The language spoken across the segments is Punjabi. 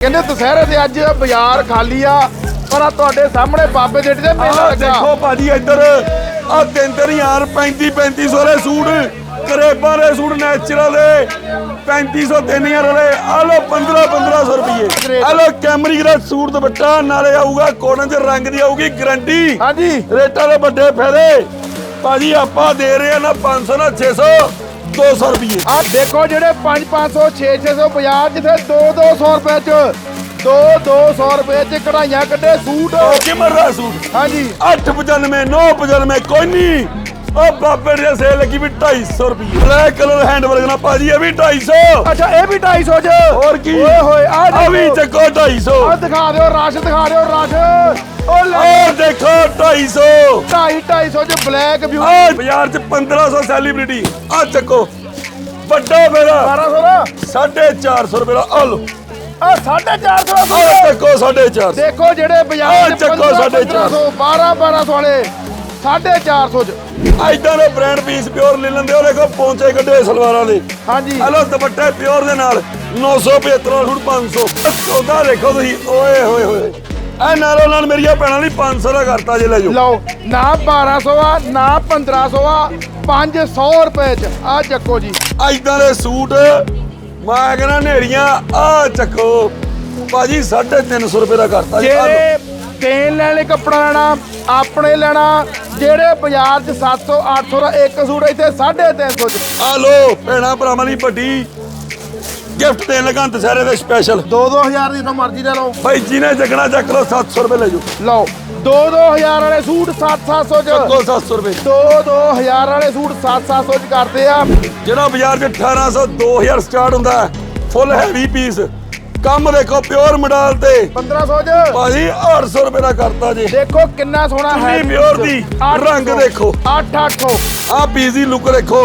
ਕਹਿੰਦੇ ਦੁਸਹਿਰੇ ਤੇ ਅੱਜ ਬਾਜ਼ਾਰ ਖਾਲੀ ਆ ਪਰ ਆ ਤੁਹਾਡੇ ਸਾਹਮਣੇ ਬਾਬੇ ਦੇ ਦੇ ਮੇਲਾ ਆਹ ਲੱਗਾ। ਦੇਖੋ ਭਾਜੀ ਇੱਧਰ ਆ ਤਿੰਨ ਤਿੰਨ ਹਜ਼ਾਰ 35 3500 ਦੇ ਸੂਟ ਕਰੇਬਾਂ ਦੇ ਸੂਟ ਨੈਚੁਰਲ ਦੇ। 3500 3000 ਵਾਲੇ ਆ ਲੋ 15 1500 ਰੁਪਏ ਆ ਲੋ ਕੈਮਰਿਕ ਦਾ ਸੂਟ ਦੁਪੱਟਾ ਨਾਲੇ ਆਊਗਾ ਕੋਟਨ ਚ ਰੰਗ ਦੀ ਆਊਗੀ ਗਰੰਟੀ ਹਾਂਜੀ। ਰੇਟਾਂ ਦੇ ਵੱਡੇ ਫਾਇਦੇ। ਭਾਜੀ ਆਪਾਂ ਦੇ ਰਹੇ ਆ ਨਾ 500 ਨਾ 600 200 ਰੁਪਏ ਆ ਦੇਖੋ ਜਿਹੜੇ 5 500 6 650 ਜਿੱਥੇ 2 200 ਰੁਪਏ ਚ 2 200 ਰੁਪਏ ਚ ਕਢਾਈਆਂ ਕੱਢੇ ਸੂਟ। ਕਿਮਰ ਦਾ ਸੂਟ? ਹਾਂਜੀ। 895 995 ਕੋਈ ਨਹੀਂ ਉਹ ਬਾਬੇ ਦੀ ਸੇਲ ਲੱਗੀ ਵੀ 250 ਰੁਪਏ ਬਲੈਕ ਕਲਰ ਹੈਂਡ ਵਰਕ ਨਾਲ ਭਾਜੀ ਇਹ ਵੀ 250 ਅੱਛਾ ਇਹ ਵੀ 250 ਚ? ਹੋਰ ਕੀ? ਓਏ ਹੋਏ ਆ ਆ ਵੀ ਚੱਕੋ 250 ਆ ਦਿਖਾ ਦਿਓ ਰਸ਼ ਦਿਖਾ ਦਿਓ ਰਸ਼। ਉਹ ਲੈ। ਦੇਖੋ 250 250 250 ਚ ਬਲੈਕ ਆ ਬਾਜ਼ਾਰ ਚ 1500 ਸੈਲੀਬ੍ਰਿਟੀ ਆ ਚੱਕੋ। ਵੱਡਾ ਮੇਰਾ। 1200 ਦਾ? 450 ਰੁਪਏ ਦਾ। ਆ ਲੋ ਆ 450 ਦਾ ਆ ਚੱਕੋ 450 ਦੇਖੋ ਜਿਹੜੇ ਬਾਜ਼ਾਰ ਚ ਚੱਕੋ 1500 ਸਾਢੇ ਚਾਰ। 12 1200 ਵਾਲੇ 450 ਚ। ਐਦਾਂ ਦੇ ਬ੍ਰਾਂਡ ਪੀਸ ਪਿਓਰ ਲੈ ਲੈਂਦੇ ਹੋ ਦੇਖੋ ਪੌਂਚੇ ਕੱਢੇ ਸਲਵਾਰਾਂ ਦੇ ਹਾਂਜੀ। ਹਲੋ ਦੁਪੱਟੇ ਪਿਓਰ ਦੇ ਨਾਲ 975 ਦਾ ਸੂਟ 500 ਸੌਦਾ ਦੇਖੋ ਤੁਸੀਂ ਓਏ ਹੋਏ ਹੋਏ। ਐ ਨਾਲੋਂ ਨਾਲ ਮੇਰੀਆਂ ਭੈਣਾਂ ਲਈ 500 ਦਾ ਕਰਤਾ ਜੇ ਲੈ ਜਾਓ। ਲਓ ਨਾ 1200 ਆ ਨਾ 1500 ਆ 500 ਰੁਪਏ ਚ। ਆ ਚੱਕੋ ਜੀ। ਐਦਾਂ ਦੇ ਸੂਟ ਮੈਂ ਕਹਿੰਦਾ ਨੇਰੀਆਂ ਆ ਚੱਕੋ। ਭਾਜੀ 350 ਰੁਪਏ ਦਾ ਕਰਤਾ ਜੀ। ਆਹ ਲਓ। ਜਿਹੜੇ ਦੇਣ ਲੈਣ ਕੱਪੜਾ ਲੈਣਾ ਆਪਣੇ ਲੈਣਾ ਜਿਹੜੇ ਬਾਜ਼ਾਰ ਚ 700 800 ਦਾ ਇੱਕ ਸੂਟ ਇੱਥੇ 350 ਚ। ਆ ਲੋ ਭੈਣਾਂ ਭਰਾਵਾਂ ਲਈ ਵੱਡੀ ਗਿਫਟ ਦੇਣ ਲਗਾ ਦੁਸਹਿਰੇ ਦੇ ਸਪੈਸ਼ਲ 2-2000 ਦੀ ਤਾਂ ਮਰਜ਼ੀ ਲੈ ਲਓ। ਭਾਈ ਜਿਹਨੇ ਜਗਣਾ ਚੱਕ ਲਓ 700 ਰੁਪਏ ਲੈ ਜਾਓ। ਲਓ 2-2000 ਵਾਲੇ ਸੂਟ 7-700 ਚ। ਚੱਕੋ 700 ਰੁਪਏ। 2-2000 ਵਾਲੇ ਸੂਟ 7-700 ਚ ਕਰਦੇ ਆ। ਜਿਹੜਾ ਬਾਜ਼ਾਰ 'ਚ 1800 2000 ਸਟਾਰਟ ਹੁੰਦਾ ਫੁੱਲ ਹੈਵੀ ਪੀਸ ਕੰਮ ਦੇਖੋ ਪਿਓਰ ਮਡਾਲ ਤੇ। 1500 ਚ। ਭਾਜੀ 800 ਰੁਪਏ ਦਾ ਕਰਤਾ ਜੀ। ਦੇਖੋ ਕਿੰਨਾ ਸੋਹਣਾ ਹੈ। ਚੁੰਨੀ ਪਿਓਰ ਦੀ, ਰੰਗ ਦੇਖੋ। 8-800 ਆ ਬੀਜ਼ੀ ਲੁੱਕ ਦੇਖੋ।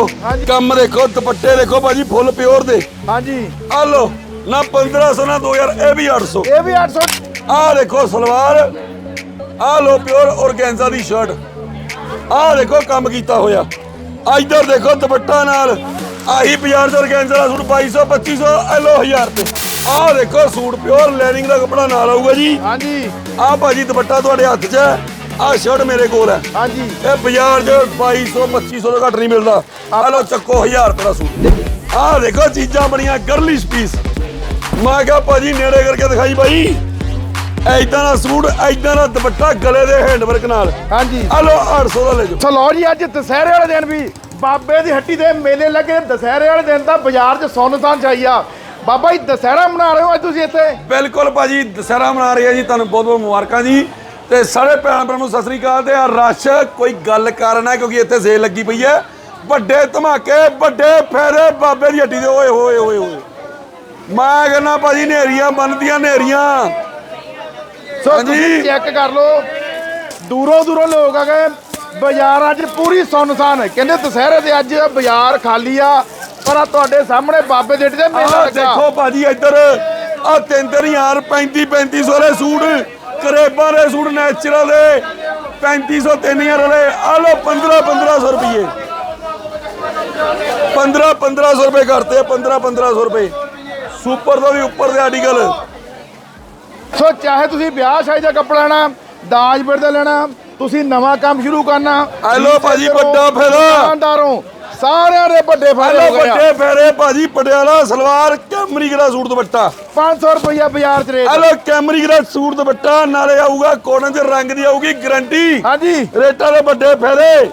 ਕੰਮ ਦੇਖੋ ਦੁਪੱਟੇ ਦੇਖੋ ਭਾਜੀ ਫੁੱਲ ਪਿਓਰ ਦੇ। ਹਾਂਜੀ। ਆ ਲੋ ਨਾ 1500 ਨਾ 2000 ਇਹ ਵੀ 800 ਇਹ ਵੀ 800 ਆ ਦੇਖੋ ਸਲਵਾਰ। ਆ ਲੋ ਪਿਓਰ ਔਰਗੈਂਜ਼ਾ ਦੀ ਸ਼ਰਟ ਆ ਦੇਖੋ ਕੰਮ ਕੀਤਾ ਹੋਇਆ। ਆ ਇੱਧਰ ਦੇਖੋ ਦੁਪੱਟਾ ਨਾਲ। ਆਹੀ ਬਾਜ਼ਾਰ ਚ ਔਰਗੈਂਜ਼ਾ ਦਾ ਸੂਟ 2200 2500 ਇਹ ਲੋ 1000 ਤੇ। ਆ ਦੇਖੋ ਸੂਟ ਪਿਓਰ ਲੈਨਿੰਗ ਦਾ ਕੱਪੜਾ ਨਾਲ ਆਊਗਾ ਜੀ। ਹਾਂਜੀ। ਆ ਭਾਜੀ ਦੁਪੱਟਾ ਤੁਹਾਡੇ ਹੱਥ 'ਚ ਹੈ। ਆ ਸ਼ਰਟ ਮੇਰੇ ਕੋਲ ਹੈ। ਹਾਂਜੀ। ਇਹ ਬਾਜ਼ਾਰ 'ਚ 2200 2500 ਤੋਂ ਘੱਟ ਨਹੀਂ ਮਿਲਦਾ। ਆ ਲੋ ਚੱਕੋ 1000 ਰੁਪਏ ਦਾ ਸੂਟ। ਆ ਦੇਖੋ ਚੀਜ਼ਾਂ ਬਣੀਆਂ ਗਰਲਿਸ਼ ਪੀਸ ਮੈਂ ਕਿਹਾ ਭਾਜੀ ਨੇੜੇ ਕਰਕੇ ਦਿਖਾਈ ਬਾਈ। ਐਦਾਂ ਦਾ ਸੂਟ ਐਦਾਂ ਦਾ ਦੁਪੱਟਾ ਗਲੇ ਦੇ ਹੈਂਡਵਰਕ ਨਾਲ। ਹਾਂਜੀ। ਆ ਲੋ 800 ਦਾ ਲੈ ਜਾਓ। ਸੋ ਲਓ ਜੀ ਅੱਜ ਦੁਸਹਿਰੇ ਵਾਲੇ ਦਿਨ ਵੀ ਬਾਬੇ ਦੀ ਹੱਟੀ ਦੇ ਮੇਲੇ ਲੱਗੇ। ਦੁਸਹਿਰੇ ਵਾਲੇ ਦਿਨ ਤਾਂ ਬਾਜ਼ਾਰ 'ਚ ਸੁੰਨ ਸਾਨ ਚਾਹੀਆ ਬਾਬਾ ਜੀ ਦੁਸਹਿਰਾ ਮਨਾ ਰਹੇ ਹੋ ਅੱਜ ਤੁਸੀਂ ਇੱਥੇ? ਬਿਲਕੁਲ ਭਾਜੀ ਦਸਹਿਰਾ ਮਨਾ ਰਹੇ ਆ ਜੀ ਤੁਹਾਨੂੰ ਬਹੁਤ ਬਹੁਤ ਮੁਬਾਰਕਾਂ ਜੀ। ਤੇ ਸਾਰੇ ਭੈਣ ਭਰਾ ਨੂੰ ਸਤਿ ਸ੍ਰੀ ਅਕਾਲ ਤੇ ਆ ਰਸ਼ ਕੋਈ ਗੱਲ ਕਾਰਨ ਹੈ ਕਿਉਂਕਿ ਇੱਥੇ ਸੇਲ ਲੱਗੀ ਪਈ ਹੈ। ਵੱਡੇ ਧਮਾਕੇ ਵੱਡੇ ਫੇਰੇ ਬਾਬੇ ਦੀ ਹੱਟੀ ਦੇ ਓਏ ਹੋਏ ਹੋਏ ਹੋਏ। ਮੈਂ ਕਹਿੰਦਾ ਭਾਜੀ ਨੇਰੀਆਂ ਬਣਦੀਆਂ ਨੇਰੀਆਂ ਸੋ। ਤੁਸੀਂ ਚੈੱਕ ਕਰ ਲਓ। ਦੂਰੋਂ ਦੂਰੋਂ ਲੋਕ ਆ ਗਏ। ਬਾਜ਼ਾਰ ਅੱਜ ਪੂਰੀ ਸੁੰਨਸਾਨ ਕਹਿੰਦੇ ਦੁਸਹਿਰੇ ਤੇ ਅੱਜ ਬਾਜ਼ਾਰ ਖਾਲੀ ਆ। ਪਰ ਆ ਤੁਹਾਡੇ ਸਾਹਮਣੇ ਬਾਬੇ ਹੱਟੀ ਦੇ ਮੇਲਾ ਆਹ ਲੱਗਾ। ਦੇਖੋ ਭਾਜੀ ਇੱਧਰ ਆ ਤਿੰਨ ਹਜ਼ਾਰ 35 3500 ਦੇ ਸੂਟ ਕਰੇਬਾਂ ਦੇ ਸੂਟ ਨੈਚੁਰਲ ਦੇ 3500 3000 ਵਾਲੇ ਆ ਲੋ 15 1500 ਰੁਪਏ 15 1500 ਰੁਪਏ ਕਰਤੇ 15 1500 ਰੁਪਏ। ਸੁਪਰ ਤੋਂ ਵੀ ਉੱਪਰ ਦੇ ਆਰਟੀਕਲ ਸੋ ਚਾਹੇ ਤੁਸੀਂ ਵਿਆਹ ਸ਼ਾਦੀ ਦਾ ਕੱਪੜਾ ਲੈਣਾ ਦਾਜ ਬਿਰਦ ਲੈਣਾ ਤੁਸੀਂ ਨਵਾਂ ਕੰਮ ਸ਼ੁਰੂ ਕਰਨਾ ਹੈਲੋ ਭਾਜੀ, ਵੱਡਾ ਫਾਇਦਾ। ਦੁਕਾਨਦਾਰੋਂ। ਸਾਰਿਆਂ ਦੇ ਵੱਡੇ ਫਾਇਦੇ ਹੈਲੋ ਹੋ ਗਏ ਆ। ਵੱਡੇ ਫੇਰੇ ਭਾਜੀ ਪਟਿਆਲਾ ਸਲਵਾਰ ਕੈਮਰਿਕ ਦਾ ਸੂਟ ਦੁਪੱਟਾ? 500 ਰੁਪਇਆ ਬਾਜ਼ਾਰ 'ਚ ਰੇਟ। ਹੈਲੋ ਕੈਮਰਿਕ ਦਾ ਸੂਟ ਦੁਪੱਟਾ? ਨਾਲੇ ਆਊਗਾ ਕੋਟਨ ਚ ਰੰਗ ਦੀ ਆਊਗੀ ਗਰੰਟੀ ਹਾਂਜੀ। ਰੇਟਾਂ ਦੇ ਵੱਡੇ ਫਾਇਦੇ।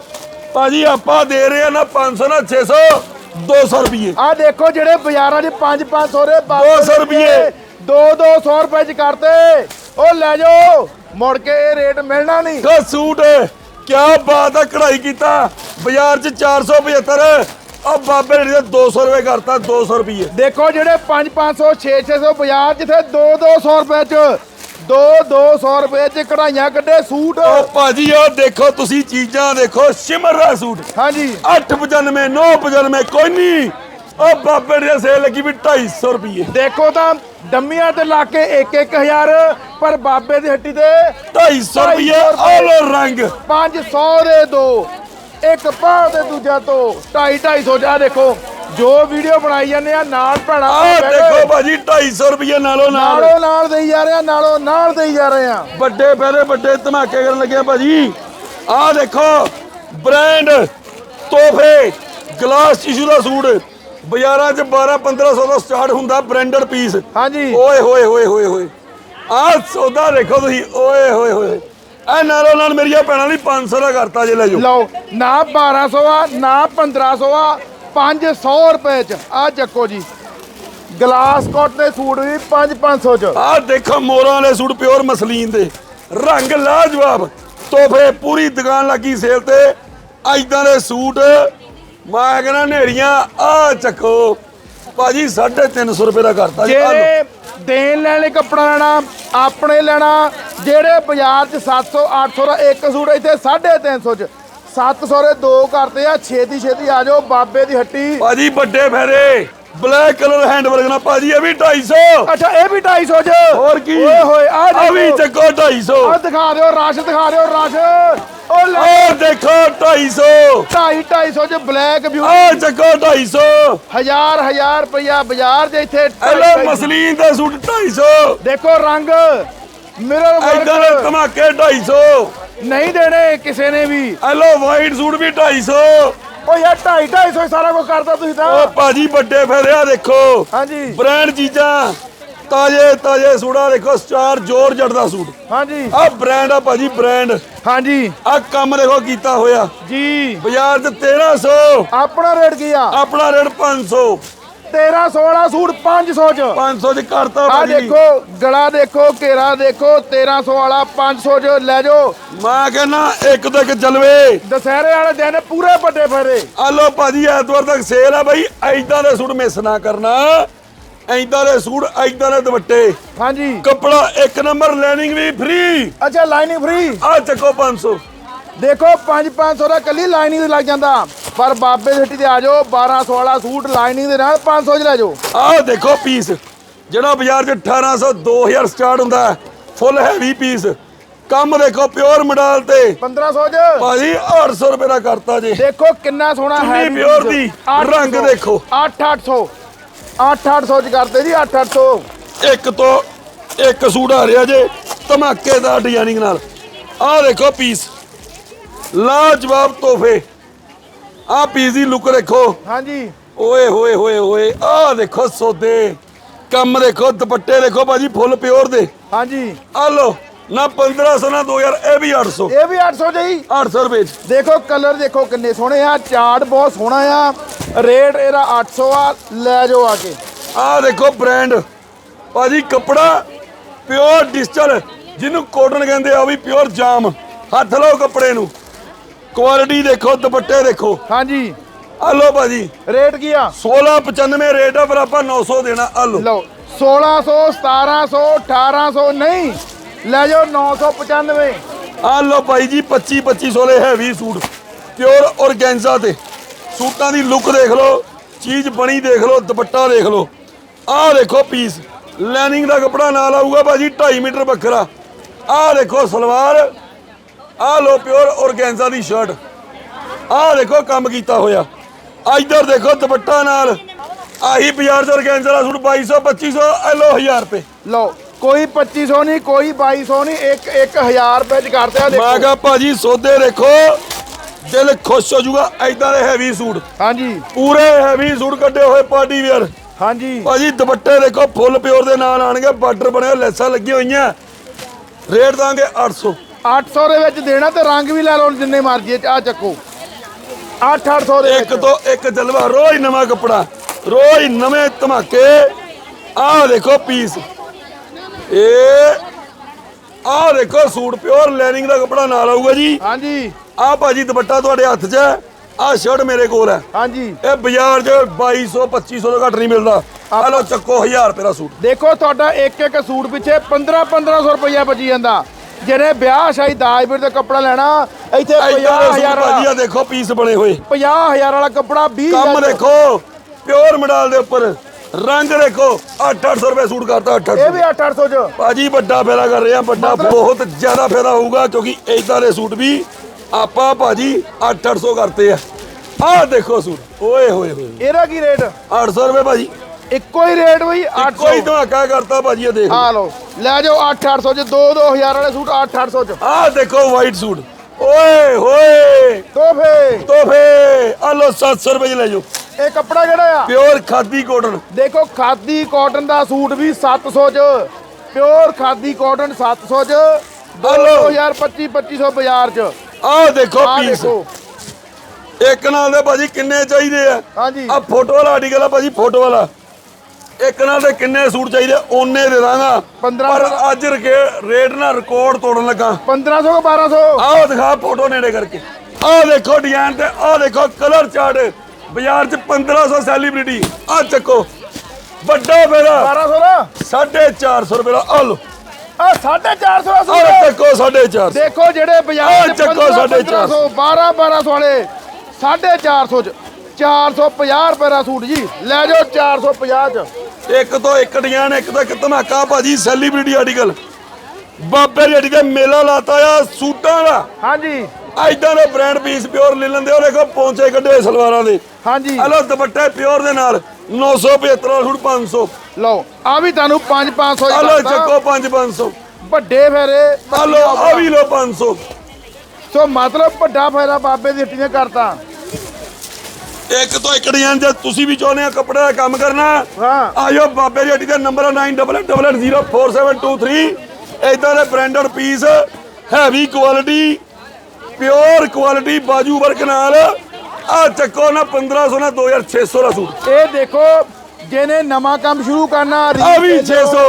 ਭਾਜੀ ਆਪਾਂ ਦੇ ਰਹੇ ਆ ਨਾ 500 ਨਾ 600 200 ਰੁਪਏ ਆ ਦੇਖੋ ਜਿਹੜੇ ਬਾਜ਼ਾਰਾਂ 'ਚ 5 500 ਦੇ 200 ਰੁਪਈਏ। 2 200 ਰੁਪਏ 'ਚ ਕਰਤੇ। ਉਹ ਲੈ ਜਾਓ ਮੁੜ ਕੇ ਇਹ ਰੇਟ ਮਿਲਣਾ ਨਹੀਂ। ਕਾ ਸੂਟ ਕਿਆ ਬਾਤ ਆ ਕਢਾਈ ਕੀਤਾ। ਬਾਜ਼ਾਰ ਚ 475 ਆ ਬਾਬੇ ਨੇ 200 ਰੁਪਏ ਕਰਤਾ 200 ਰੁਪਏ ਦੇਖੋ ਜਿਹੜੇ 5 500 6 600 ਬਾਜ਼ਾਰ ਜਿੱਥੇ 2 200 ਰੁਪਏ 'ਚ 2 200 ਰੁਪਏ 'ਚ ਕਢਾਈਆਂ ਕੱਢੇ ਸੂਟ। ਓ ਭਾਜੀ ਉਹ ਦੇਖੋ ਤੁਸੀਂ ਚੀਜ਼ਾਂ ਦੇਖੋ ਸ਼ਿਮਰ ਦਾ ਸੂਟ। ਹਾਂਜੀ। 895 995 ਕੋਈ ਨਹੀਂ। ਉਹ ਬਾਬੇ ਨੇ ਸੇਲ ਲੱਗੀ ਵੀ 250 ਰੁਪਏ ਦੇਖੋ ਤਾਂ ਡੰਮੀਆਂ ਤੇ ਲਾ ਕੇ 1 1000 ਪਰ ਬਾਬੇ ਦੀ ਹੱਟੀ ਤੇ 250 ਰੁਪਏ ਆਲ ਰੰਗ। 500 ਦੇ ਦੋ। ਇੱਕ ਪਾਹ ਦੇ ਦੂਜਾ ਤੋਂ 2.5 250 ਆ ਦੇਖੋ ਜੋ ਵੀਡੀਓ ਬਣਾਈ ਜਾਂਦੇ ਆ ਨਾਲ ਭੈਣਾ ਆਹ ਦੇਖੋ ਭਾਜੀ 250 ਰੁਪਏ ਨਾਲੋਂ ਨਾਲ। ਨਾਲੋਂ ਨਾਲ ਦੇਈ ਜਾ ਰਹੇ ਆ ਨਾਲੋਂ ਨਾਲ ਦੇਈ ਜਾ ਰਹੇ ਆ। ਵੱਡੇ ਫੇਰੇ ਵੱਡੇ ਧਮਾਕੇ ਕਰਨ ਲੱਗੇ ਆ ਭਾਜੀ। ਆਹ ਦੇਖੋ ਬ੍ਰਾਂਡ ਤੋਹਫੇ ਗਲਾਸ ਟਿਸ਼ੂ ਦਾ ਸੂਟ। ਬਾਜ਼ਾਰਾਂ 'ਚ 12 1500 ਤੋਂ ਸਟਾਰਟ ਹੁੰਦਾ ਬ੍ਰਾਂਡਡ ਪੀਸ। ਹਾਂਜੀ। ਓਏ ਹੋਏ ਹੋਏ ਹੋਏ ਹੋਏ। ਆਹ ਸੌਦਾ ਦੇਖੋ ਤੁਸੀਂ ਓਏ ਹੋਏ ਹੋਏ ਇਹ ਨਾਲੋਂ ਨਾਲ ਮੇਰੀਆਂ ਭੈਣਾਂ ਲਈ 500 ਦਾ ਕਰਤਾ ਜੇ ਲੈ ਜਾਓ। ਲਓ ਨਾ 1200 ਆ ਨਾ 1500 ਆ 500 ਰੁਪਏ ਚ। ਆ ਚੱਕੋ ਜੀ। ਗਲਾਸ ਕੋਟ ਦੇ ਸੂਟ ਵੀ 5 500 ਚ। ਆਹ ਦੇਖੋ ਮੋਰਾਂ ਵਾਲੇ ਸੂਟ ਪਿਓਰ ਮਸਲੀਨ ਦੇ। ਰੰਗ ਲਾਜਵਾਬ। ਤੋਹਫੇ ਪੂਰੀ ਦੁਕਾਨ ਲੱਗੀ ਸੇਲ ਤੇ। ਐਦਾਂ ਦੇ ਸੂਟ। ਮੈਂ ਕਹਿੰਦਾ ਨੇਰੀਆਂ ਆਹ ਚੱਕੋ। ਭਾਜੀ 350 ਰੁਪਏ ਦਾ ਕਰਤਾ ਜੀ। ਆਹ ਲਓ। ਜਿਹੜੇ ਦੇਣ ਲੈਣ ਕੱਪੜਾ ਲੈਣਾ ਆਪਣੇ ਲੈਣਾ ਜਿਹੜੇ ਬਾਜ਼ਾਰ 'ਚ 700 800 ਦਾ ਇੱਕ ਸੂਟ ਇੱਥੇ 350 ਚ। 700 ਦੇ ਦੋ ਕਰਤੇ ਆ ਛੇਤੀ ਛੇਤੀ ਆ ਜਾਓ ਬਾਬੇ ਦੀ ਹੱਟੀ। ਭਾਜੀ ਵੱਡੇ ਫੇਰੇ ਬਲੈਕ ਕਲਰ ਹੈਂਡਵਰਕ ਨਾਲ ਭਾਜੀ ਇਹ ਵੀ 250 ਅੱਛਾ ਇਹ ਵੀ 250 ਚ। ਹੋਰ ਕੀ? ਓਏ ਆ ਆ ਵੀ ਚੱਕੋ 250 ਆ ਦਿਖਾ ਦਿਓ ਰਸ਼ ਦਿਖਾ ਦਿਓ ਰਸ਼। ਉਹ ਲੈ। ਆਹ ਦੇਖੋ 250 ਢਾਈ 250 ਚ ਬਲੈਕ ਬਿਊ ਆਹ ਚੱਕੋ 250 ਹਜ਼ਾਰ ਹਜ਼ਾਰ ਰੁਪਇਆ ਬਾਜ਼ਾਰ ਦੇ ਇੱਥੇ ਢਾਈ- ਐਲੋ ਢਾਈ- ਮਸਲੀਨ ਦਾ ਸੂਟ 250 ਦੇਖੋ ਰੰਗ ਮਿਰਰ ਦੇ ਵਰਕ ਧਮਾਕੇ 250 ਨਹੀਂ ਦੇਣੇ ਕਿਸੇ ਨੇ ਵੀ। ਐਲੋ ਵਾਈਟ ਸੂਟ ਵੀ 250 ਓ ਯਾਰ ਢਾਈ 250 ਸਾਰਾ ਕੁਝ ਕਰਦਾ ਤੁਸੀਂ ਤਾਂ। ਓ ਭਾਜੀ ਵੱਡੇ ਫੇਰਿਆ ਦੇਖੋ। ਹਾਂਜੀ। ਬ੍ਰਾਂਡ ਚੀਜ਼ਾਂ। ਤਾਜੇ ਤਾਜੇ ਸੂੜਾ ਦੇਖੋ ਸਟਾਰ ਜੋਰ ਜੱਟ ਦਾ ਸੂਟ। ਹਾਂਜੀ। ਆ ਬ੍ਰਾਂਡ ਆ ਭਾਜੀ ਬ੍ਰਾਂਡ ਹਾਂਜੀ। ਆ ਕੰਮ ਦੇਖੋ ਕੀਤਾ ਹੋਇਆ। ਜੀ। ਬਾਜ਼ਾਰ 'ਚ 1300 ਆਪਣਾ ਰੇਟ ਕੀ ਆ? ਆਪਣਾ ਰੇਟ 500 1300 ਵਾਲਾ ਸੂਟ 500 ਚ। 500 'ਚ ਕਰਤਾ ਆ ਭਾਜੀ। ਦੇਖੋ ਗਲਾ ਦੇਖੋ ਘੇਰਾ ਦੇਖੋ 1300 ਵਾਲਾ 500 ਚ ਲੈ ਜਾਓ। ਮੈਂ ਕਹਿੰਦਾ ਇੱਕ ਤੋਂ ਇੱਕ ਜਲਵੇ। ਦਸਹਿਰੇ ਵਾਲੇ ਦਿਨ ਪੂਰੇ ਵੱਡੇ ਫੇਰੇ ਆ ਲੋ ਭਾਜੀ ਐਤਵਾਰ ਤੱਕ ਸੇਲ ਆ ਬਾਈ। ਐਦਾਂ ਦੇ ਸੂਟ ਮਿਸ ਨਾ ਕਰਨਾ। ਐਦਾਂ ਦੇ ਸੂਟ ਐਦਾਂ ਦੇ ਦੁਪੱਟੇ। ਹਾਂਜੀ। ਕੱਪੜਾ ਇੱਕ ਨੰਬਰ ਲੈਨਿੰਗ ਵੀ ਫ੍ਰੀ। ਅੱਛਾ ਲਾਈਨਿੰਗ ਫ੍ਰੀ? ਆ ਚੱਕੋ 500 ਦੇਖੋ 5-500 ਦਾ ਕੱਲੀ ਲਾਈਨਿੰਗ ਲੱਗ ਜਾਂਦਾ। ਪਰ ਬਾਬੇ ਦੀ ਹੱਟੀ ਤੇ ਆ ਜਾਓ 1200 ਵਾਲਾ ਸੂਟ ਲਾਈਨਿੰਗ ਦੇ ਨਾਲ 500 ਚ ਲੈ ਜਾਓ। ਆਹ ਦੇਖੋ ਪੀਸ। ਜਿਹੜਾ ਬਾਜ਼ਾਰ 'ਚ 1800 2000 ਸਟਾਰਟ ਹੁੰਦਾ ਫੁੱਲ ਹੈਵੀ ਪੀਸ। ਕੰਮ ਦੇਖੋ ਪਿਓਰ ਮਡਾਲ ਤੇ। 1500 ਚ? ਭਾਜੀ 800 ਰੁਪਏ ਦਾ ਕਰਤਾ ਜੀ। ਦੇਖੋ ਕਿੰਨਾ ਸੋਹਣਾ ਹੈ pure ਦੀ, ਰੰਗ ਦੇਖੋ। 8800 8800 ਚ ਕਰਦੇ ਜੀ 8800 ਇੱਕ ਤੋਂ ਇੱਕ ਸੂਟ ਆ ਰਿਹਾ ਜੇ ਧਮਾਕੇਦਾਰ ਡਿਜ਼ਾਈਨਿੰਗ ਨਾਲ। ਆਹ ਦੇਖੋ ਪੀਸ ਲਾਜਵਾਬ ਤੋਹਫੇ। ਆਹ ਪੀਸ ਦੀ ਲੁੱਕ ਦੇਖੋ। ਹਾਂਜੀ। ਓਏ ਹੋਏ ਹੋਏ ਹੋਏ। ਆਹ ਦੇਖੋ ਸੌਦੇ। ਕੰਮ ਦੇਖੋ ਦੁਪੱਟੇ ਦੇਖੋ ਭਾਜੀ ਫੁੱਲ ਪਿਓਰ ਦੇ। ਹਾਂਜੀ। ਆ ਲੋ ਨਾ 1500 ਨਾ 2000 ਇਹ ਵੀ 800 ਇਹ ਵੀ 800 ਚ ਜੀ। 800 ਰੁਪਏ। ਦੇਖੋ ਕਲਰ ਦੇਖੋ ਕਿੰਨੇ ਸੋਹਣੇ ਆ ਚਾਰਟ ਬਹੁਤ ਸੋਹਣਾ ਆ। ਰੇਟ ਇਹਦਾ 800 ਆ ਲੈ ਜਾਓ ਆ ਕੇ। ਆਹ ਦੇਖੋ ਬ੍ਰਾਂਡ ਭਾਜੀ ਕੱਪੜਾ ਪਿਓਰ ਡਿਜੀਟਲ ਜਿਹਨੂੰ ਕੋਟਨ ਕਹਿੰਦੇ ਆ ਉਹ ਵੀ ਪਿਓਰ ਜਾਮ। ਹੱਥ ਲਾਓ ਕੱਪੜੇ ਨੂੰ। ਕੁਆਲਿਟੀ ਦੇਖੋ ਦੁਪੱਟੇ ਦੇਖੋ। ਹਾਂਜੀ। ਆ ਲੋ ਭਾਜੀ। ਰੇਟ ਕੀ ਆ? 1695 ਰੇਟ ਆ ਪਰ ਆਪਾਂ 900 ਦੇਣਾ। ਆ ਲੋ ਲਓ 1600 1700 1800 ਨਹੀਂ। ਲੈ ਜਾਓ 995 ਆ ਲੋ ਭਾਈ ਜੀ 25 2500 ਦੇ ਹੈਵੀ ਸੂਟ। ਪਿਓਰ ਔਰਗੈਂਜ਼ਾ ਤੇ। ਸੂਟਾਂ ਦੀ ਲੁੱਕ ਦੇਖ ਲਓ ਚੀਜ਼ ਬਣੀ ਦੇਖ ਲਓ ਦੁਪੱਟਾ ਦੇਖ ਲਓ। ਆਹ ਦੇਖੋ ਪੀਸ ਲਾਈਨਿੰਗ ਦਾ ਕੱਪੜਾ ਨਾਲ ਆਊਗਾ ਭਾਜੀ 2.5 ਮੀਟਰ ਵੱਖਰਾ। ਆਹ ਦੇਖੋ ਸਲਵਾਰ ਆਹ ਲੋ ਪਿਓਰ ਔਰਗੈਂਜ਼ਾ ਦੀ ਸ਼ਰਟ ਆਹ ਦੇਖੋ ਕੰਮ ਕੀਤਾ ਹੋਇਆ। ਇੱਧਰ ਦੇਖੋ ਦੁਪੱਟਾ ਨਾਲ ਆਹੀ ਬਾਜ਼ਾਰ ਚ ਔਰਗੈਂਜ਼ਾ ਦਾ ਸੂਟ 2200 2500 ਇਹ ਲੋ 1000 ਰੁਪਏ। ਲਓ ਕੋਈ 2500 ਨਹੀਂ ਕੋਈ 2200 ਨਹੀਂ ਇੱਕ 1000 ਰੁਪਏ ਚ ਕਰਦੇ ਆ ਮੈਂ ਦੇਖੋ ਕਿਹਾ ਭਾਜੀ ਸੌਦੇ ਦੇਖੋ। ਦਿਲ ਖੁਸ਼ ਹੋ ਜਾਊਗਾ ਐਦਾਂ ਦੇ ਹੈਵੀ ਸੂਟ ਹਾਂਜੀ। ਪੂਰੇ ਹੈਵੀ ਸੂਟ ਕੱਢੇ ਹੋਏ ਪਾਰਟੀ ਵੇਅਰ ਹਾਂਜੀ। ਭਾਜੀ ਦੁਪੱਟੇ ਦੇਖੋ ਫੁੱਲ ਪਿਓਰ ਦੇ ਨਾਲ ਆਣਗੇ ਬਾਰਡਰ ਬਣੇ ਹੋਏ ਲੈਸਾਂ ਲੱਗੀਆਂ ਹੋਈਆਂ। ਰੇਟ ਦਾਂਗੇ 800 800 ਦੇ ਵਿੱਚ ਦੇਣਾ ਤੇ ਰੰਗ ਵੀ ਲੈ ਲਓ ਜਿੰਨੇ ਮਰਜ਼ੀ ਆ ਚੱਕੋ। 8-800 ਦੇ ਇੱਕ ਤੋਂ ਇੱਕ ਜਲਵਾ ਰੋਜ਼ ਨਵਾਂ ਕੱਪੜਾ ਰੋਜ਼ ਨਵੇਂ ਧਮਾਕੇ। ਆਹ ਦੇਖੋ ਪੀਸ ਇਹ ਆਹ ਦੇਖੋ ਸੂਟ ਪਿਓਰ ਲੈਨਿੰਗ ਦਾ ਕੱਪੜਾ ਨਾਲ ਆਊਗਾ ਜੀ। ਹਾਂਜੀ। ਆਹ ਭਾਜੀ ਦੁਪੱਟਾ ਤੁਹਾਡੇ ਹੱਥ 'ਚ ਹੈ। ਆਹ ਸ਼ਰਟ ਮੇਰੇ ਕੋਲ ਹੈ। ਹਾਂਜੀ। ਇਹ ਬਾਜ਼ਾਰ 'ਚ 2200 2500 ਤੋਂ ਘੱਟ ਨਹੀਂ ਮਿਲਦਾ। ਆ ਲਓ ਚੱਕੋ 1000 ਰੁਪਏ ਦਾ ਸੂਟ। ਦੇਖੋ ਤੁਹਾਡਾ ਇੱਕ ਇੱਕ ਸੂਟ ਪਿੱਛੇ 15 1500 ਰੁਪਇਆ ਬਚੀ ਜਾਂਦਾ। ਜਿਹਨੇ ਵਿਆਹ ਸ਼ਾਹੀ ਦਾਜ ਵੀਰ ਦਾ ਕੱਪੜਾ ਲੈਣਾ ਇੱਥੇ ਐਦਾਂ ਦੇ ਸੂਟ 50000 ਭਾਜੀ ਵਾਲਾ ਆ ਦੇਖੋ ਪੀਸ ਬਣੇ ਹੋਏ। 50000 ਵਾਲਾ ਕੱਪੜਾ 20 ਕੰਮ ਦੇਖੋ ਪਿਓਰ ਮਡਾਲ ਦੇ ਉੱਪਰ। ਰੰਗ ਦੇਖੋ 8-800 ਰੁਪਏ ਸੂਟ ਕਰਤਾ ਇਹ 8-800 ਵੀ 8-800 ਚ। ਭਾਜੀ ਵੱਡਾ ਫਾਇਦਾ ਕਰ ਰਹੇ ਆ ਵੱਡਾ ਬਹੁਤ ਜ਼ਿਆਦਾ ਫਾਇਦਾ ਹੋਊਗਾ ਕਿਉਂਕਿ ਇਦਾਂ ਦੇ ਸੂਟ ਵੀ ਆਪਾਂ ਭਾਜੀ 8-800 ਕਰਤੇ ਆ। ਆਹ ਦੇਖੋ ਸੂਟ ਓਏ ਹੋਏ ਹੋਏ। ਇਹਦਾ ਕੀ ਰੇਟ? 800 ਰੁਪਏ ਭਾਜੀ। ਇੱਕੋ ਹੀ ਰੇਟ ਬਈ 800 ਕੋਈ ਧਮਾਕਾ ਕਰਤਾ ਭਾਜੀ ਇਹ ਦੇਖ ਆ ਲਓ। ਲੈ ਜਾਓ 8-800 ਚ 2-2000 ਵਾਲੇ ਸੂਟ 8-800 ਚ। ਆਹ ਦੇਖੋ ਵਾਈਟ ਸੂਟ। ਓਏ ਹੋਏ। ਤੋਹਫੇ। ਤੋਹਫੇ। ਆ ਲੋ 700 ਰੁਪਏ ਚ ਲੈ ਜਾਓ। ਇਹ ਕੱਪੜਾ ਕਿਹੜਾ ਆ? ਪਿਓਰ ਖਾਦੀ ਕਾਟਨ ਦੇਖੋ ਖਾਦੀ ਕਾਟਨ ਦਾ ਸੂਟ ਵੀ 700 ਚ ਪਿਓਰ ਖਾਦੀ ਕਾਟਨ 700 ਚ 2025 2500 ਬਾਜ਼ਾਰ ਚ। ਆਹ ਦੇਖੋ ਆ ਪੀਸ ਦੇਖੋ। ਇੱਕ ਨਾਲ ਦੇ ਭਾਜੀ ਕਿੰਨੇ ਚਾਹੀਦੇ ਆ? ਹਾਂਜੀ। ਆ ਫੋਟੋ ਵਾਲਾ ਆਰਟੀਕਲ ਆ ਭਾਜੀ ਫੋਟੋ ਵਾਲਾ। ਇੱਕ ਨਾਲ ਦੇ ਕਿੰਨੇ ਸੂਟ ਚਾਹੀਦੇ ਓਨੇ ਦੇ ਦਾਂਗਾ। 15 ਪਰ ਅੱਜ ਰਕੇ- ਰੇਟ ਨਾਲ ਰਿਕਾਰਡ ਤੋੜਨ ਲੱਗਾ। 1500 ਕਿ 1200 ਆਹ ਦਿਖਾ ਫੋਟੋ ਨੇੜੇ ਕਰਕੇ। ਆਹ ਦੇਖੋ ਡਿਜ਼ਾਈਨ ਤੇ ਆਹ ਦੇਖੋ ਕਲਰ ਚਾਰਟ ਬਾਜ਼ਾਰ 'ਚ 1500 ਸੈਲੀਬ੍ਰਿਟੀ ਆਹ ਚੱਕੋ। ਵੱਡਾ ਫੇਰਾ 1200 ਦਾ? 450 ਰੁਪਏ ਦਾ। ਆਹ ਲੋ ਆ 450 ਦਾ ਆਹ ਸੂਟ ਚੱਕੋ 450 ਦੇਖੋ ਜਿਹੜੇ ਆਹ ਬਾਜ਼ਾਰ ਚ ਚੱਕੋ 1500 ਸਾਢੇ ਚਾਰ ਸੌ। 12 1200 ਵਾਲੇ 450 ਚ 450 ਰੁਪਏ ਦਾ ਸੂਟ ਜੀ। ਲੈ ਜਾਓ 450 ਚ। ਇੱਕ ਤੋਂ ਇੱਕ ਡਿਜ਼ਾਈਨ ਇੱਕ ਤੋਂ ਇੱਕ ਧਮਾਕਾ ਭਾਜੀ ਸੈਲੀਬ੍ਰਿਟੀ ਆਰਟੀਕਲ ਬਾਬੇ ਰੇਡੀ ਤੇ ਮੇਲਾ ਲਾਤਾ ਆ ਸੂਟਾਂ ਦਾ। ਹਾਂਜੀ। ਐਦਾਂ ਦੇ ਬ੍ਰਾਂਡ ਪੀਸ ਪਿਓਰ ਲੈ ਲੈਂਦੇ ਉਹ ਦੇਖੋ ਪੌਂਚੇ ਕੱਢੇ ਸਲਵਾਰਾਂ ਦੇ। ਹਾਂਜੀ। ਹਲੋ ਦੁਪੱਟੇ ਪਿਓਰ ਦੇ ਨਾਲ 975 ਵਾਲਾ ਸੂਟ 500 ਲਓ ਆ ਵੀ ਤੁਹਾਨੂੰ 5 500 ਹੀ ਹਲੋ ਕਰਤਾ। ਚੱਕੋ 5 500 ਵੱਡੇ ਫੇਰੇ ਹਲੋ ਆ ਵੀ ਲੋ 500 ਸੋ। ਮਤਲਬ ਵੱਡਾ ਫੇਰਾ ਬਾਬੇ ਦੀ ਹੱਟੀ ਨੇ ਕਰਤਾ। ਇੱਕ ਤੋਂ ਇੱਕ ਡਿਜ਼ਾਈਨ ਜੇ ਤੁਸੀਂ ਵੀ ਚਾਹੁੰਦੇ ਆ ਕੱਪੜੇ ਦਾ ਕੰਮ ਕਰਨਾ ਹਾਂ। ਆਇਓ ਬਾਬੇ ਦੀ ਹੱਟੀ ਦਾ ਨੰਬਰ 9888047723 ਇਦਾਂ ਦੇ branded piece heavy quality pure quality ਬਾਜੂ ਵਰਕ ਨਾਲ। ਆ ਚੱਕੋ ਨਾ 1500 ਨਾ 2600 ਦਾ ਸੂਟ। ਇਹ ਦੇਖੋ ਜਿਹਨੇ ਨਵਾਂ ਕੰਮ ਸ਼ੁਰੂ ਕਰਨਾ ਆ ਵੀ 600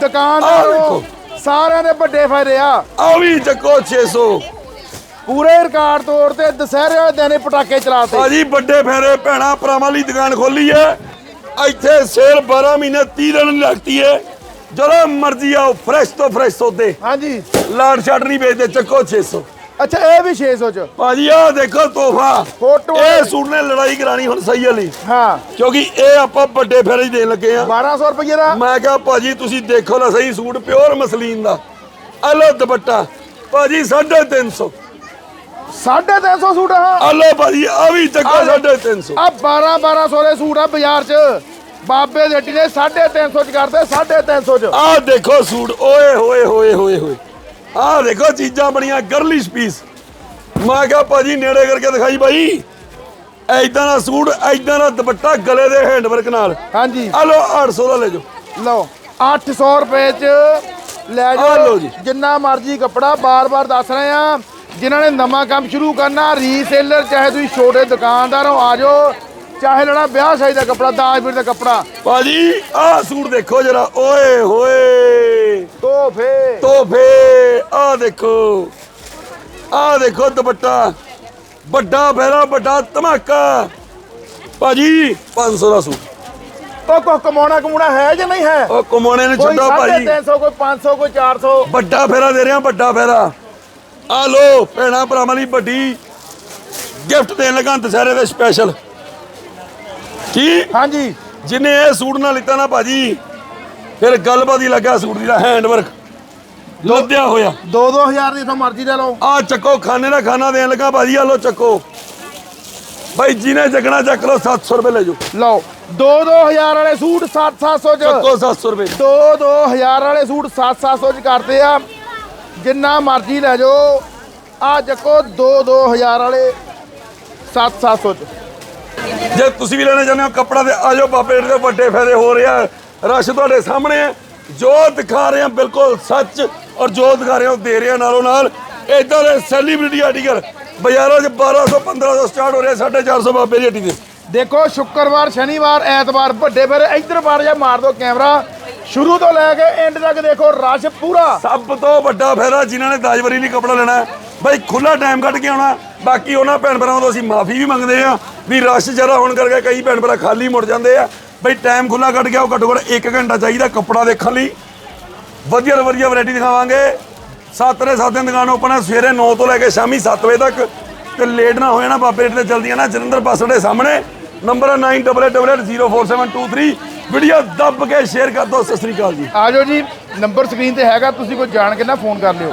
ਦੁਕਾਨਦਾਰ। ਸਾਰਿਆਂ ਦੇ ਵੱਡੇ ਫਾਇਦੇ ਆ। ਆ ਵੀ ਚੱਕੋ 600 ਪੂਰੇ ਰਿਕਾਰਡ ਤੋੜ ਤੇ ਦਸਹਿਰੇ ਵਾਲੇ ਦਿਨ ਪਟਾਕੇ ਚਲਾਤੇ। ਭਾਜੀ ਵੱਡੇ ਫੇਰੇ ਭੈਣਾ ਭਰਾਵਾਂ ਲਈ ਦੁਕਾਨ ਖੋਲੀ ਹੈ। ਇੱਥੇ ਸੇਲ 12 ਮਹੀਨੇ 30 ਦਿਨ ਲੱਗਦੀ ਹੈ। ਜਦੋਂ ਮਰਜ਼ੀ ਆਓ ਫਰੈਸ਼ ਤੋਂ ਫਰੈਸ਼ ਸੌਦੇ। ਹਾਂਜੀ। ਲਾੜ ਛੱਡ ਨਹੀਂ ਵੇਚਦੇ ਚੱਕੋ 600 ਅੱਛਾ ਇਹ ਵੀ 600 ਚ। ਭਾਜੀ ਆ ਦੇਖੋ ਤੋਹਫਾ। ਫੋਟੋ ਇਹ ਸੂਟ ਨੇ ਲੜਾਈ ਕਰਾਣੀ ਹੁਣ ਸਹੀ ਵਾਲੀ। ਹਾਂ। ਕਿਉਂਕਿ ਇਹ ਆਪਾਂ ਵੱਡੇ ਫੇਰੇ ਦੇਣ ਲੱਗੇ ਆ। 1200 ਰੁਪਏ ਦਾ। ਮੈਂ ਕਿਹਾ ਭਾਜੀ ਤੁਸੀਂ ਦੇਖੋ ਨਾ ਸਹੀ ਸੂਟ ਪਿਓਰ ਮਸਲੀਨ ਦਾ। ਆ ਲੋ ਦੁਪੱਟਾ। ਭਾਜੀ 350 350 ਸੂਟ ਆ। ਆ ਲੋ ਭਾਜੀ ਆ ਵੀ ਚੱਕੋ 350 ਆ 12 1200 ਦੇ ਸੂਟ ਆ ਬਾਜ਼ਾਰ 'ਚ। ਬਾਬੇ ਦੇ ਹੱਟੀ ਨੇ 350 ਚ ਕਰਦੇ 350 ਚ। ਆਹ ਦੇਖੋ ਸੂਟ। ਓਏ ਹੋਏ ਹੋਏ ਹੋਏ ਹੋਏ। ਆਹ ਦੇਖੋ ਚੀਜ਼ਾਂ ਬਣੀਆਂ ਗਰਲਿਸ਼ ਪੀਸ ਮੈਂ ਕਿਹਾ ਭਾਜੀ ਨੇੜੇ ਕਰਕੇ ਦਿਖਾਈ ਬਾਈ। ਐਦਾਂ ਦਾ ਸੂਟ ਐਦਾਂ ਦਾ ਦੁਪੱਟਾ ਗਲੇ ਦੇ ਹੈਂਡਵਰਕ ਨਾਲ। ਹਾਂਜੀ। ਆ ਲੋ 800 ਦਾ ਲੈ ਜਾਓ। ਲਓ 800 ਰੁਪਏ ਚ ਲੈ ਜਾਓ। ਜਿੰਨਾ ਮਰਜ਼ੀ ਕੱਪੜਾ ਬਾਰ-ਬਾਰ ਦੱਸ ਰਹੇ ਆ ਜਿਨ੍ਹਾਂ ਨੇ ਨਵਾਂ ਕੰਮ ਸ਼ੁਰੂ ਕਰਨਾ ਰੀਸੇਲਰ ਚਾਹੇ ਤੁਸੀਂ ਛੋਟੇ ਦੁਕਾਨਦਾਰ ਹੋ ਆ ਜਾਓ ਚਾਹੇ ਲੈਣਾ ਵਿਆਹ ਸ਼ਾਦੀ ਦਾ ਕੱਪੜਾ ਦਾਜ ਵੀਰ ਦਾ ਕੱਪੜਾ। ਭਾਜੀ ਆਹ ਸੂਟ ਦੇਖੋ ਜਰਾ। ਓਏ ਹੋਏ। ਤੋਹਫੇ। ਤੋਹਫੇ ਆਹ ਦੇਖੋ ਆਹ ਦੇਖੋ ਦੁਪੱਟਾ। ਵੱਡਾ ਫੇਰਾ ਵੱਡਾ ਧਮਾਕਾ। ਭਾਜੀ 500 ਦਾ ਸੂਟ। ਉਹ ਕੋ ਕਮਾਉਣਾ ਕਮਾਉਣਾ ਹੈ ਜਾਂ ਨਹੀਂ ਹੈ? ਉਹ ਕਮਾਉਣੇ ਨੂੰ ਛੱਡੋ ਭਾਜੀ। 350 ਕੋਈ 500 ਕੋਈ 400 ਵੱਡਾ ਫੇਰਾ ਦੇ ਰਿਹਾ ਵੱਡਾ ਫੇਰਾ। ਆ ਲੋ ਭੈਣਾ ਭਰਾਵਾਂ ਲਈ ਵੱਡੀ ਗਿਫਟ ਦੇਣ ਲੱਗਾ ਦੁਸਹਿਰੇ ਦੇ ਸਪੈਸ਼ਲ ਕੀ? ਹਾਂਜੀ। ਜਿਨੇ ਇਹ ਸੂਟ ਨਾ ਲਿੱਤਾ ਨਾ ਭਾਜੀ ਫਿਰ ਗੱਲਬਾਤ ਹੀ ਲੱਗਾ ਸੂਟ ਦੀ ਦਾ ਹੈਂਡ ਵਰਕ ਲੱਦਿਆ ਹੋਇਆ। 2-2000 ਦੀ ਤਾਂ ਮਰਜ਼ੀ ਲੈ ਲਓ। ਆ ਚੱਕੋ ਖਾਣੇ ਦਾ ਖਾਣਾ ਦੇਣ ਲੱਗਾ ਭਾਜੀ ਆ ਲੋ ਚੱਕੋ। ਭਾਈ ਜਿਹਨੇ ਚੱਕਣਾ ਚੱਕ ਲੋ 700 ਰੁਪਏ ਲੈ ਜਾਓ। ਲਓ 2-2000 ਵਾਲੇ ਸੂਟ 7-700 ਚ। ਚੱਕੋ 700 ਰੁਪਏ। 2-2000 ਵਾਲੇ ਸੂਟ 7-700 ਚ ਕਰਦੇ ਆ। ਜਿੰਨਾ ਮਰਜ਼ੀ ਲੈ ਜਾਓ। ਆ ਚੱਕੋ 2-2000 ਵਾਲੇ 7-700 ਚ। ਜੇ ਤੁਸੀਂ ਵੀ ਲੈਣਾ ਚਾਹੁੰਦੇ ਹੋ ਕੱਪੜਾ ਤੇ ਆ ਜਾਓ ਬਾਬੇ ਦੇ ਵੱਡੇ ਫਾਇਦੇ ਹੋ ਰਿਹਾ ਰਸ਼ ਤੁਹਾਡੇ ਸਾਹਮਣੇ ਹੈ। ਜੋ ਦਿਖਾ ਰਹੇ ਹਾਂ ਬਿਲਕੁਲ ਸੱਚ ਔਰ ਜੋ ਦਿਖਾ ਰਹੇ ਹਾਂ ਉਹ ਦੇ ਰਹੇ ਹਾਂ ਨਾਲੋਂ ਨਾਲ। ਇਦਾਂ ਦੇ ਸੈਲੀਬ੍ਰਿਟੀ ਆਰਟੀਕਲ ਬਾਜ਼ਾਰਾਂ 'ਚ 1200 1500 ਸਟਾਰਟ ਹੋ ਰਿਹਾ 450 ਬਾਬੇ ਦੀ ਹੱਟੀ ਦੇ ਦੇਖੋ ਸ਼ੁੱਕਰਵਾਰ ਸ਼ਨੀਵਾਰ ਐਤਵਾਰ ਵੱਡੇ ਫਿਰ ਇੱਧਰ ਬਾਰ ਜਾ ਮਾਰ ਦਿਓ ਕੈਮਰਾ। ਸ਼ੁਰੂ ਤੋਂ ਲੈ ਕੇ ਐਂਡ ਤੱਕ ਦੇਖੋ ਰਸ਼ ਪੂਰਾ। ਸਭ ਤੋਂ ਵੱਡਾ ਫਾਇਦਾ ਜਿਨ੍ਹਾਂ ਨੇ ਦਾਜਵਰੀ ਲਈ ਕੱਪੜਾ ਲੈਣਾ ਹੈ ਬਾਈ ਖੁੱਲਾ ਟਾਈਮ ਕੱਢ ਕੇ ਆਉਣਾ ਬਾਕੀ ਉਹਨਾਂ ਭੈਣ ਭਰਾਵਾਂ ਤੋਂ ਅਸੀਂ ਮਾਫੀ ਵੀ ਮੰਗਦੇ ਆ ਵੀ ਰਸ਼ ਜ਼ਿਆਦਾ ਹੋਣ ਕਰਕੇ ਕਈ ਭੈਣ ਭਰਾ ਖਾਲੀ ਮੁੜ ਜਾਂਦੇ ਆ। ਬਈ ਟਾਈਮ ਖੁੱਲਾ ਕੱਢ ਗਿਆ, ਉਹ ਘੱਟੋ ਘੱਟ 1 ਘੰਟਾ ਚਾਹੀਦਾ ਕੱਪੜਾ ਦੇਖਣ ਲਈ। ਵਧੀਆ ਤੋਂ ਵਧੀਆ ਵੈਰਾਈਟੀ ਦਿਖਾਵਾਂਗੇ। ਸੱਤ ਦੇ ਸੱਤ ਦਿਨ ਦੁਕਾਨ ਓਪਨ ਹੈ ਸਵੇਰੇ 9 ਤੋਂ ਲੈ ਕੇ ਸ਼ਾਮੀ 7 ਵਜੇ ਤੱਕ। ਤੇ ਲੇਟ ਨਾ ਹੋ ਜਾਣਾ, ਬਾਬੇ ਰੇਟ ਤੇ ਜਲਦੀ ਆਣਾ ਜਲੰਧਰ ਬੱਸ ਦੇ ਸਾਹਮਣੇ। ਨੰਬਰ ਹੈ 9888044723 ਵੀਡੀਓ ਦੱਬ ਕੇ ਸ਼ੇਅਰ ਕਰ ਦਿਓ, ਸਤਿ ਸ੍ਰੀ ਅਕਾਲ ਜੀ। ਆ ਜਾਓ ਜੀ ਨੰਬਰ ਸਕਰੀਨ ਤੇ ਹੈਗਾ, ਤੁਸੀਂ ਕੋਈ ਜਾਣ ਕੇ ਨਾ ਫੋਨ ਕਰ ਲਿਓ।